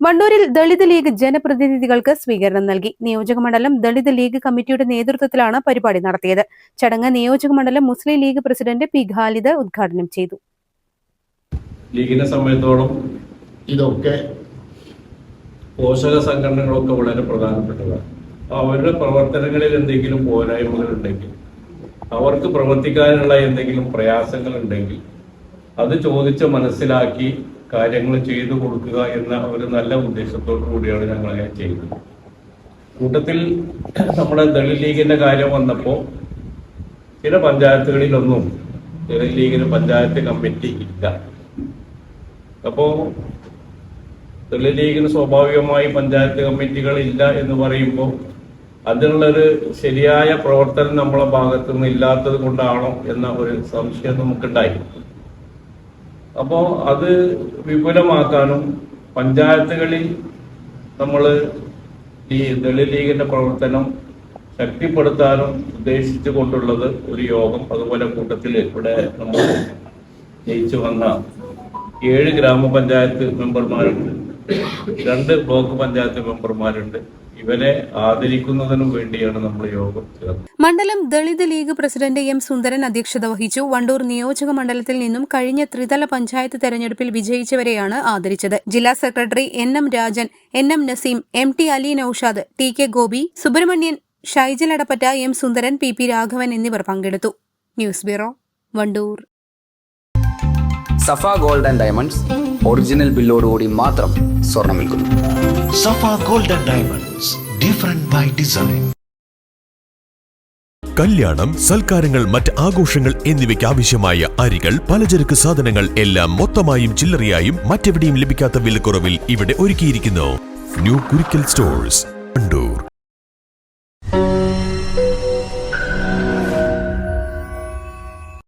വണ്ടൂരിൽ Dalit league ജനപ്രതിനിധികൾക്ക് സ്വീകരണം നൽകി. നിയോജക മണ്ഡലം ദളിത് ലീഗ് കമ്മിറ്റിയുടെ നേതൃത്വത്തിലാണ് പരിപാടി നടത്തിയത്. ചടങ്ങ് നിയോജക മണ്ഡലം Muslim League president P. Khalid ഉദ്ഘാടനം ചെയ്തു. ലീഗിനെ സംബന്ധിച്ചോളം ഇതൊക്കെ പോഷക സംഘടനകളൊക്കെ വളരെ പ്രധാനപ്പെട്ടതാണ്. അവരുടെ പ്രവർത്തനങ്ങളിൽ എന്തെങ്കിലും പോരായ്മകൾ ഉണ്ടെങ്കിൽ അവർക്ക് പ്രവർത്തിക്കാനുള്ള എന്തെങ്കിലും പ്രയാസങ്ങൾ ഉണ്ടെങ്കിൽ അത് ചോദിച്ച് മനസ്സിലാക്കി കാര്യങ്ങൾ ചെയ്തു കൊടുക്കുക എന്ന ഒരു നല്ല ഉദ്ദേശത്തോടു കൂടിയാണ് ഞങ്ങൾ അങ്ങനെ ചെയ്തത്. കൂട്ടത്തിൽ നമ്മുടെ ദളിത് ലീഗിന്റെ കാര്യം വന്നപ്പോൾ ചില പഞ്ചായത്തുകളിലൊന്നും ദളിത് ലീഗിന് പഞ്ചായത്ത് കമ്മിറ്റി ഇല്ല. അപ്പോ ദളിത് ലീഗിന് സ്വാഭാവികമായി പഞ്ചായത്ത് കമ്മിറ്റികൾ ഇല്ല എന്ന് പറയുമ്പോൾ അതിനുള്ളൊരു ശരിയായ പ്രവർത്തനം നമ്മളെ ഭാഗത്തു നിന്ന് ഇല്ലാത്തത് കൊണ്ടാണോ എന്ന ഒരു സംശയം നമുക്കുണ്ടായി. അപ്പോ അത് വിപുലമാക്കാനും പഞ്ചായത്തുകളിൽ നമ്മൾ ഈ ദളിത് ലീഗിന്റെ പ്രവർത്തനം ശക്തിപ്പെടുത്താനും ഉദ്ദേശിച്ചു കൊണ്ടുള്ളത് ഒരു യോഗം. അതുപോലെ കൂട്ടത്തിൽ ഇവിടെ നമ്മൾ ജയിച്ചു വന്ന ഏഴ് ഗ്രാമപഞ്ചായത്ത് മെമ്പർമാരുണ്ട്. രണ്ട് ബ്ലോക്ക് പഞ്ചായത്ത് മെമ്പർമാരുണ്ട്. ഇവരെ ആദരിക്കുന്നതിനു വേണ്ടിയാണ് നമ്മൾ യോഗം ചേർന്നത്. മണ്ഡലം Dalit League president M Sundaran അധ്യക്ഷത വഹിച്ചു. വണ്ടൂർ നിയോജക മണ്ഡലത്തിൽ നിന്നും കഴിഞ്ഞ ത്രിതല പഞ്ചായത്ത് തെരഞ്ഞെടുപ്പിൽ വിജയിച്ചവരെയാണ് ആദരിച്ചത്. ജില്ലാ secretary N M Rajan N M Naseem M T Ali Noushad T K Gopi Subrahmanyan Shaijal Adappatta M Sundaran P P Raghavan എന്നിവർ പങ്കെടുത്തു. News bureau Wandoor. Safa gold and diamonds original ബില്ലോടുകൂടി മാത്രം സ്വർണം വിൽക്കുന്നു. Safa gold and diamonds different by design കല്യാണം സൽക്കാരങ്ങൾ മറ്റ് ആഘോഷങ്ങൾ എന്നിവയ്ക്ക് ആവശ്യമായ അരികൾ പലചരക്ക് സാധനങ്ങൾ എല്ലാം മൊത്തമായും ചില്ലറയായും മറ്റെവിടെയും ലഭിക്കാത്ത വിലക്കുറവിൽ ഇവിടെ ഒരുക്കിയിരിക്കുന്നു. New Kurikkal stores Wandoor